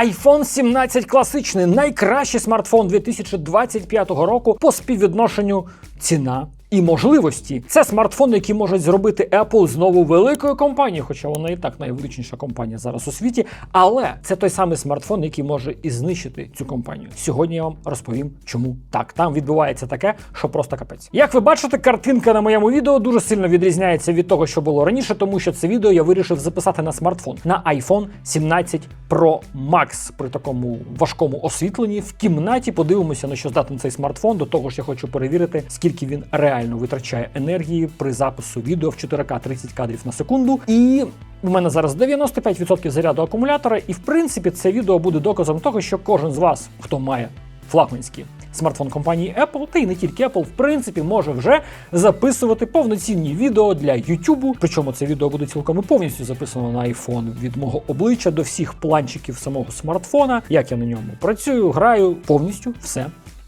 iPhone 17 класичний найкращий смартфон 2025 року по співвідношенню ціна. І можливості це смартфон, який можуть зробити Apple знову великою компанією, хоча вона і так найвеличніша компанія зараз у світі. Але це той самий смартфон, який може і знищити цю компанію. Сьогодні я вам розповім, чому так. Там відбувається таке, що просто капець. Як ви бачите, картинка на моєму відео дуже сильно відрізняється від того, що було раніше, тому що це відео я вирішив записати на смартфон на iPhone 17 Pro Max при такому важкому освітленні в кімнаті. Подивимося, на що здатний цей смартфон. До того ж, я хочу перевірити, скільки він реально витрачає енергії при запису відео в 4К 30 кадрів на секунду. І у мене зараз 95% заряду акумулятора, і в принципі це відео буде доказом того, що кожен з вас, хто має флагманські смартфон компанії Apple, та й не тільки Apple, в принципі, може вже записувати повноцінні відео для YouTube. Причому це відео буде цілком і повністю записано на iPhone від мого обличчя до всіх планчиків самого смартфона, як я на ньому працюю, граю повністю все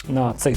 на цей.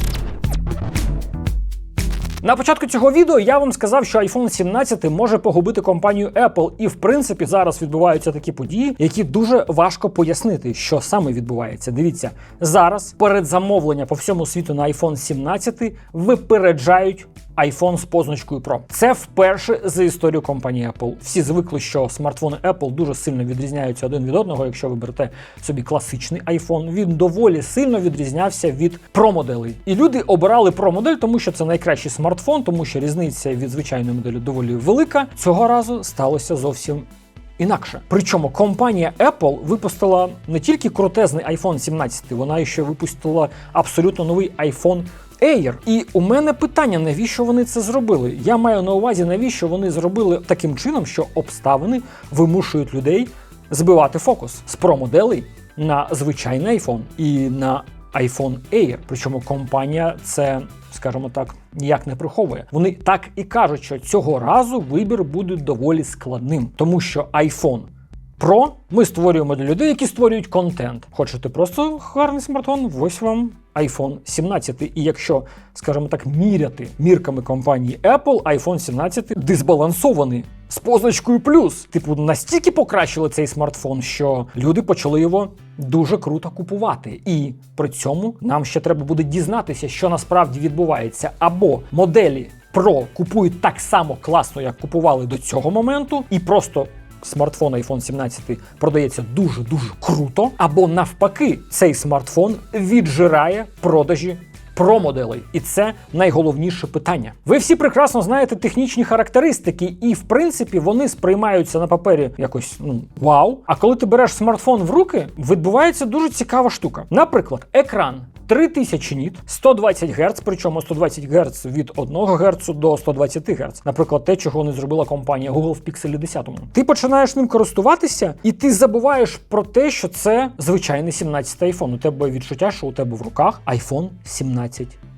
На початку цього відео я вам сказав, що iPhone 17 може погубити компанію Apple, і в принципі зараз відбуваються такі події, які дуже важко пояснити, що саме відбувається. Дивіться, зараз передзамовлення по всьому світу на iPhone 17 випереджають iPhone з позначкою Pro. Це вперше за історію компанії Apple. Всі звикли, що смартфони Apple дуже сильно відрізняються один від одного. Якщо ви берете собі класичний iPhone, він доволі сильно відрізнявся від Pro моделей. І люди обирали Pro модель, тому що це найкращий смартфон, тому що різниця від звичайної моделі доволі велика. Цього разу сталося зовсім. Інакше, причому компанія Apple випустила не тільки крутезний iPhone 17, вона ще випустила абсолютно новий iPhone Air. І у мене питання, навіщо вони це зробили? Я маю на увазі, навіщо вони зробили таким чином, що обставини вимушують людей збивати фокус з про-моделей на звичайний iPhone і на iPhone Air. Причому компанія це, скажімо так, ніяк не приховує. Вони так і кажуть, що цього разу вибір буде доволі складним, тому що iPhone Pro ми створюємо для людей, які створюють контент. Хочете просто гарний смартфон? Ось вам iPhone 17. І якщо, скажімо так, міряти мірками компанії Apple, iPhone 17 дисбалансований. З позначкою плюс, типу, настільки покращили цей смартфон, що люди почали його дуже круто купувати. І при цьому нам ще треба буде дізнатися, що насправді відбувається. Або моделі Pro купують так само класно, як купували до цього моменту, і просто смартфон iPhone 17 продається дуже дуже круто, або навпаки, цей смартфон віджирає продажі. Про моделей, і це найголовніше питання. Ви всі прекрасно знаєте технічні характеристики, і в принципі вони сприймаються на папері якось ну вау. А коли ти береш смартфон в руки, відбувається дуже цікава штука. Наприклад, екран 3000 ніт, 120 Гц, причому 120 Гц від 1 Гц до 120 Гц. Наприклад, те, чого не зробила компанія Google в Pixel 10. Ти починаєш ним користуватися, і ти забуваєш про те, що це звичайний 17 iPhone. У тебе відчуття, що у тебе в руках iPhone 17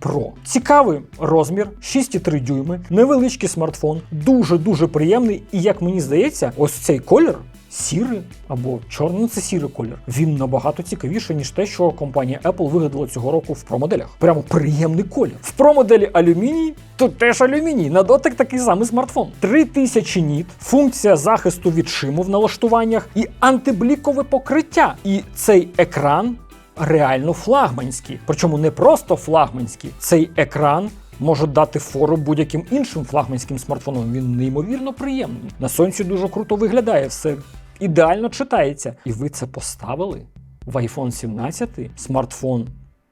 Pro. Цікавий розмір, 6,3 дюйми, невеличкий смартфон, дуже дуже приємний. І як мені здається, ось цей колір. Сірий або чорний ну, це сірий колір. Він набагато цікавіший, ніж те, що компанія Apple вигадала цього року в промоделях. Прямо приємний колір. В промоделі алюміній, тут теж алюміній. На дотик такий самий смартфон. 3000 ніт, функція захисту від шиму в налаштуваннях і антиблікове покриття. І цей екран реально флагманські. Причому не просто флагманські. Цей екран може дати фору будь-яким іншим флагманським смартфоном. Він неймовірно приємний. На сонці дуже круто виглядає, все ідеально читається. І ви це поставили в iPhone 17 смартфон.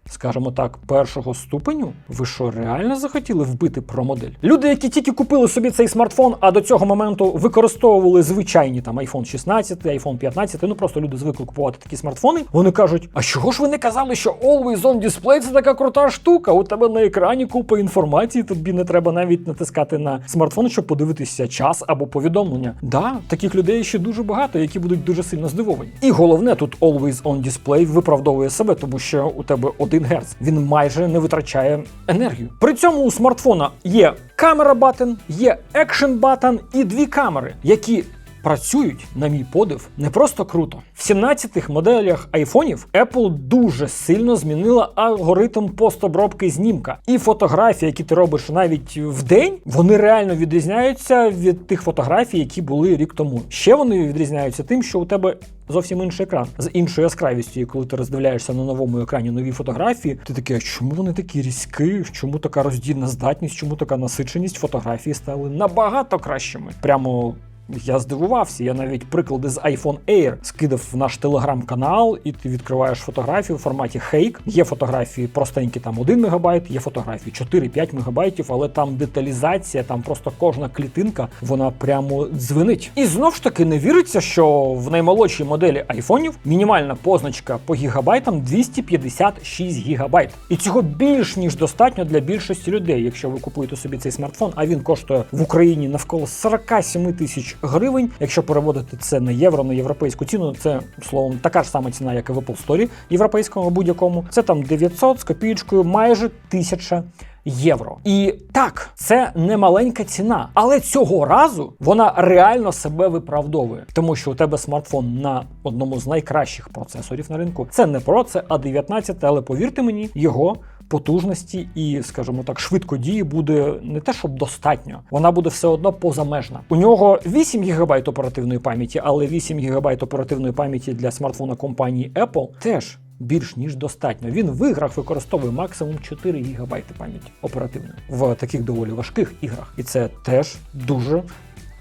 Скажімо так, першого ступеню, ви що реально захотіли вбити про модель? Люди, які тільки купили собі цей смартфон, а до цього моменту використовували звичайні там iPhone 16, iPhone 15, ну просто люди звикли купувати такі смартфони. Вони кажуть: а чого ж ви не казали, що Always on Display це така крута штука? У тебе на екрані купа інформації, тобі не треба навіть натискати на смартфон, щоб подивитися час або повідомлення. Да, таких людей ще дуже багато, які будуть дуже сильно здивовані. І головне, тут Always on Display виправдовує себе, тому що у тебе 1 Гц. Він майже не витрачає енергію. При цьому у смартфона є камера батон, є екшен батон і дві камери, які працюють, на мій подив, не просто круто. В 17-х моделях айфонів Apple дуже сильно змінила алгоритм постобробки знімка. І фотографії, які ти робиш навіть в день, вони реально відрізняються від тих фотографій, які були рік тому. Ще вони відрізняються тим, що у тебе зовсім інший екран з іншою яскравістю. І коли ти роздивляєшся на новому екрані нові фотографії, ти такий, а чому вони такі різкі? Чому така роздільна здатність? Чому така насиченість? Фотографії стали набагато кращими. Прямо. Я здивувався, я навіть приклади з iPhone Air скидав в наш телеграм-канал, і ти відкриваєш фотографію в форматі Hake. Є фотографії простенькі, там 1 мегабайт, є фотографії 4-5 мегабайтів, але там деталізація, там просто кожна клітинка, вона прямо дзвенить. І знов ж таки не віриться, що в наймолодшій моделі айфонів мінімальна позначка по гігабайтам 256 гігабайт. І цього більш ніж достатньо для більшості людей, якщо ви купуєте собі цей смартфон, а він коштує в Україні навколо 47 тисяч гривень. Якщо переводити це на євро, на європейську ціну, це словом така ж сама ціна, як і в Apple Store європейському будь-якому. Це там 900 з копієчкою, майже 1000 євро. І так, це не маленька ціна, але цього разу вона реально себе виправдовує, тому що у тебе смартфон на одному з найкращих процесорів на ринку. Це не Pro, це A19, але повірте мені, його. Потужності і, скажімо так, швидкодії буде не те, щоб достатньо, вона буде все одно позамежна. У нього 8 ГБ оперативної пам'яті, але 8 ГБ оперативної пам'яті для смартфона компанії Apple теж більш ніж достатньо. Він в іграх використовує максимум 4 ГБ пам'яті оперативної в таких доволі важких іграх. І це теж дуже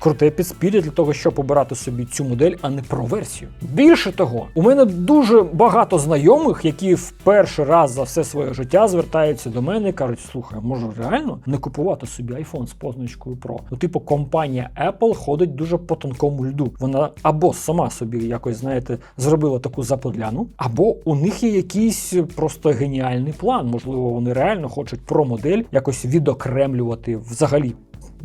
круте підспілля для того, щоб обирати собі цю модель, а не про версію. Більше того, у мене дуже багато знайомих, які в перший раз за все своє життя звертаються до мене і кажуть: слухай, може реально не купувати собі iPhone з позначкою Pro? Ну, типу, компанія Apple ходить дуже по тонкому льду. Вона або сама собі якось, знаєте, зробила таку заподляну, або у них є якийсь просто геніальний план. Можливо, вони реально хочуть про модель якось відокремлювати взагалі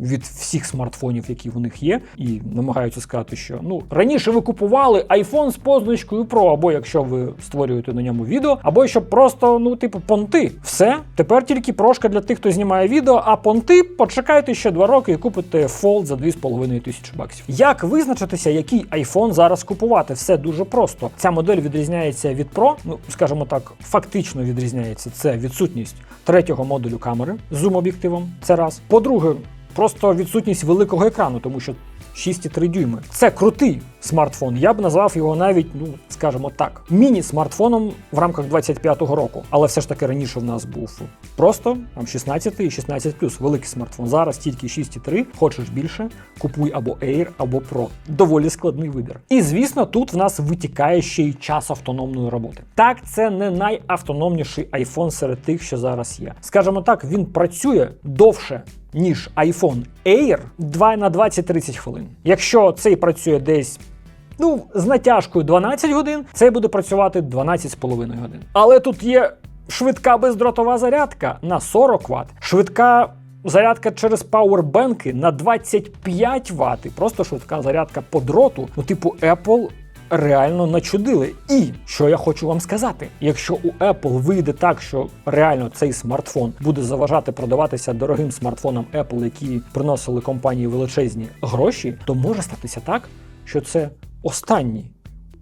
від всіх смартфонів, які в них є, і намагаються сказати, що ну раніше ви купували iPhone з позначкою Pro, або якщо ви створюєте на ньому відео, або щоб просто ну, типу, понти. Все тепер тільки прошка для тих, хто знімає відео. А понти почекайте ще два роки і купите Fold за 2,5 тисячі баксів. Як визначитися, який iPhone зараз купувати? Все дуже просто. Ця модель відрізняється від Pro, ну скажімо так, фактично відрізняється. Це відсутність третього модулю камери з зум-об'єктивом. Це раз. По-друге, просто відсутність великого екрану, тому що 6,3 дюйми. Це крутий смартфон. Я б назвав його навіть, ну скажімо так, міні-смартфоном в рамках 25-го року. Але все ж таки раніше в нас був просто там 16 і 16 великий смартфон. Зараз тільки 6,3. Хочеш більше, купуй або Air, або Pro. Доволі складний вибір. І звісно, тут в нас витікає ще й час автономної роботи. Так, це не найавтономніший iPhone серед тих, що зараз є. Скажімо так, він працює довше. Ніж iPhone Air 2 на 20-30 хвилин. Якщо цей працює десь ну, з натяжкою 12 годин, цей буде працювати 12,5 годин. Але тут є швидка бездротова зарядка на 40 Вт, швидка зарядка через пауербенки на 25 Вт, просто швидка зарядка по дроту. Ну, типу, Apple. Реально начудили. І що я хочу вам сказати: якщо у Apple вийде так, що реально цей смартфон буде заважати продаватися дорогим смартфонам Apple, які приносили компанії величезні гроші, то може статися так, що це останній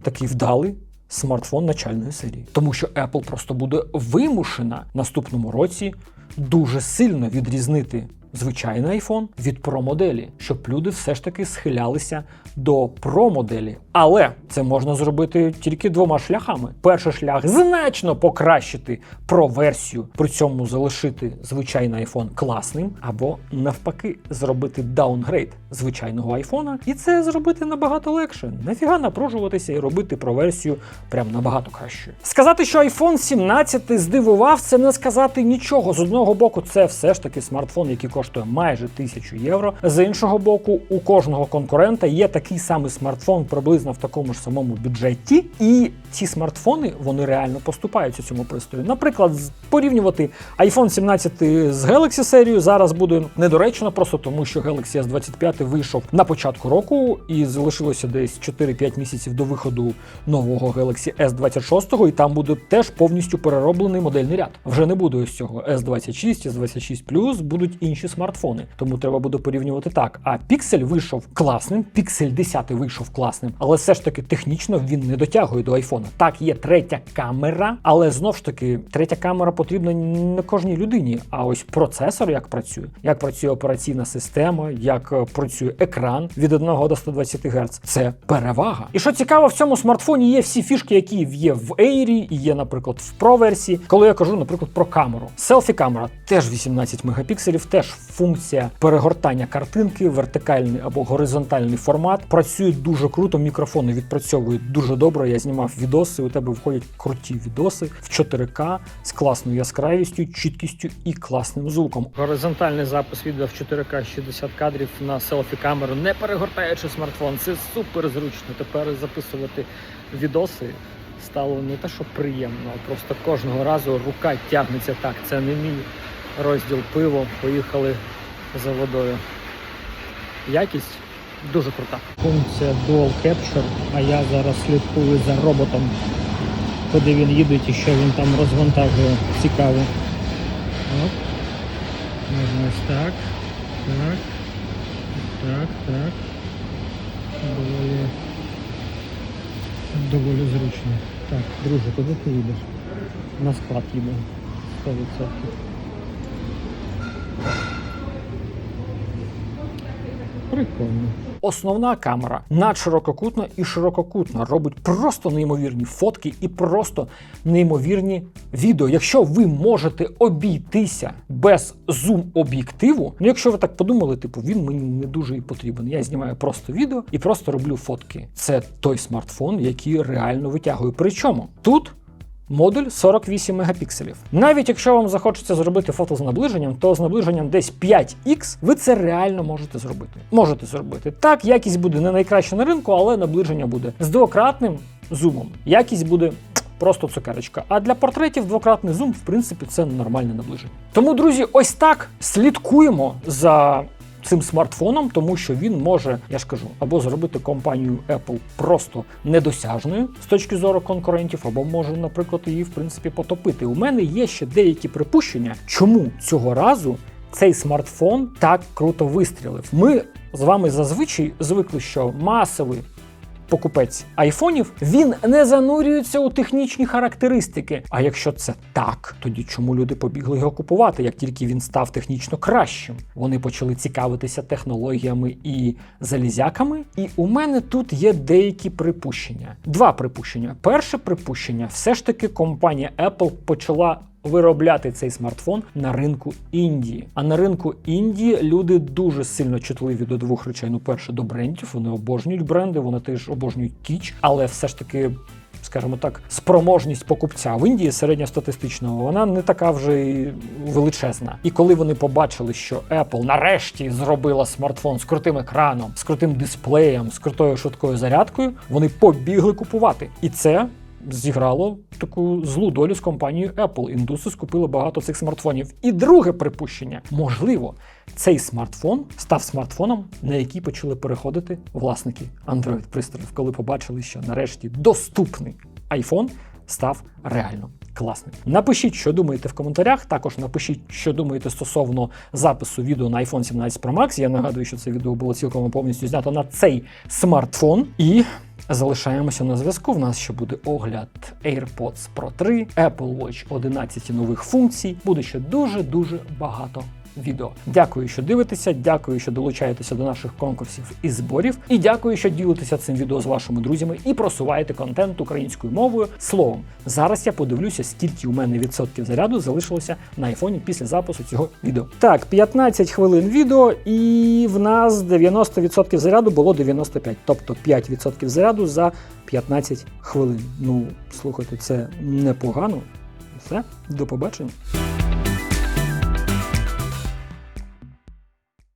такий вдалий смартфон начальної серії. Тому що Apple просто буде вимушена наступному році дуже сильно відрізнити звичайний iPhone від Pro моделі, щоб люди все ж таки схилялися до Pro моделі. Але це можна зробити тільки двома шляхами. Перший шлях значно покращити Pro версію, при цьому залишити звичайний iPhone класним, або навпаки, зробити даунгрейд звичайного iPhone, і це зробити набагато легше. Нафіга напружуватися і робити Pro версію прям набагато кращою. Сказати, що iPhone 17 здивував, це не сказати нічого. З одного боку, це все ж таки смартфон, який коштує майже тисячу євро. З іншого боку, у кожного конкурента є такий самий смартфон приблизно в такому ж самому бюджеті, і ці смартфони вони реально поступаються цьому пристрою. Наприклад, порівнювати iPhone 17 з Galaxy серією зараз буде недоречно, просто тому що Galaxy S25 вийшов на початку року і залишилося десь 4-5 місяців до виходу нового Galaxy S26, і там буде теж повністю перероблений модельний ряд. Вже не буде ось цього S26, S26 будуть інші смартфони. Тому треба буде порівнювати так. А Pixel вийшов класним, Pixel 10 вийшов класним, але все ж таки технічно він не дотягує до айфона. Так, є третя камера, але знов ж таки, третя камера потрібна не кожній людині. А ось процесор як працює, як працює операційна система, як е, працює екран від 1 до 120 Гц. Це перевага. І що цікаво, в цьому смартфоні є всі фішки, які є в Air, і є, наприклад, в Pro версії. Коли я кажу, наприклад, про камеру. Селфі камера теж 18 мегапікселів, теж функція перегортання картинки, вертикальний або горизонтальний формат. Працює дуже круто. Мікрофони відпрацьовують дуже добре. Я знімав відоси. У тебе виходять круті відоси в 4К з класною яскравістю, чіткістю і класним звуком. Горизонтальний запис відео в 4К 60 кадрів на селфі камеру, не перегортаючи смартфон. Це супер зручно. Тепер записувати відоси стало не те, що приємно, а просто кожного разу рука тягнеться так. Це не мій розділ пиво. Поїхали за водою. Якість дуже крута. Функція Dual Capture, а я зараз слідкую за роботом, куди він їде і що він там розвантажує. Цікаво. Оп. Можна ось так. Так. Так, так. Доволі доволі зручно. Так, друже, куди ти їдеш? На склад їде. 100%. Прикольно. Основна камера надширококутна і ширококутна робить просто неймовірні фотки і просто неймовірні відео. Якщо ви можете обійтися без зум-об'єктиву, ну якщо ви так подумали, типу він мені не дуже і потрібен. Я знімаю просто відео і просто роблю фотки. Це той смартфон, який реально витягує. Причому тут. Модуль 48 мегапікселів. Навіть якщо вам захочеться зробити фото з наближенням, то з наближенням десь 5х ви це реально можете зробити. Можете зробити. Так, якість буде не найкраща на ринку, але наближення буде з двократним зумом. Якість буде. Просто цукерочка. А для портретів двократний зум, в принципі, це нормальне наближення. Тому, друзі, ось так слідкуємо за цим смартфоном, тому що він може, я ж кажу, або зробити компанію Apple просто недосяжною з точки зору конкурентів, або може, наприклад, її в принципі потопити. У мене є ще деякі припущення, чому цього разу. Цей смартфон так круто вистрілив. Ми з вами зазвичай звикли, що масовий покупець айфонів він не занурюється у технічні характеристики. А якщо це так, тоді чому люди побігли його купувати? Як тільки він став технічно кращим, вони почали цікавитися технологіями і залізяками. І у мене тут є деякі припущення. Два припущення. Перше припущення, все ж таки, компанія Apple почала. Виробляти цей смартфон на ринку Індії. А на ринку Індії люди дуже сильно чутливі до двох речей. Ну, перше, до брендів. Вони обожнюють бренди, вони теж обожнюють кіч, але все ж таки. Скажімо так, спроможність покупця в Індії середньостатистичного, вона не така вже й величезна. І коли вони побачили, що Apple нарешті зробила смартфон з крутим екраном, з крутим дисплеєм, з крутою швидкою зарядкою, вони побігли купувати. І це зіграло таку злу долю з компанією Apple. Індуси скупили багато цих смартфонів. І друге припущення: можливо, цей смартфон став смартфоном, на який почали переходити власники Android пристроїв, коли побачили, що нарешті доступний iPhone став реально. Класний. Напишіть, що думаєте в коментарях. Також напишіть, що думаєте стосовно запису відео на iPhone 17 Pro Max. Я нагадую, що це відео було цілком повністю знято на цей смартфон. І залишаємося на зв'язку. В нас ще буде огляд AirPods Pro 3, Apple Watch 11 нових функцій. Буде ще дуже-дуже багато відео. Дякую, що дивитеся. Дякую, що долучаєтеся до наших конкурсів і зборів. І дякую, що ділитеся цим відео з вашими друзями і просуваєте контент українською мовою. Словом, зараз я подивлюся, скільки у мене відсотків заряду залишилося на айфоні після запису цього відео. Так, 15 хвилин відео, і в нас 90% заряду було 95, тобто 5% заряду за 15 хвилин. Ну, слухайте, це непогано. Все, до побачення.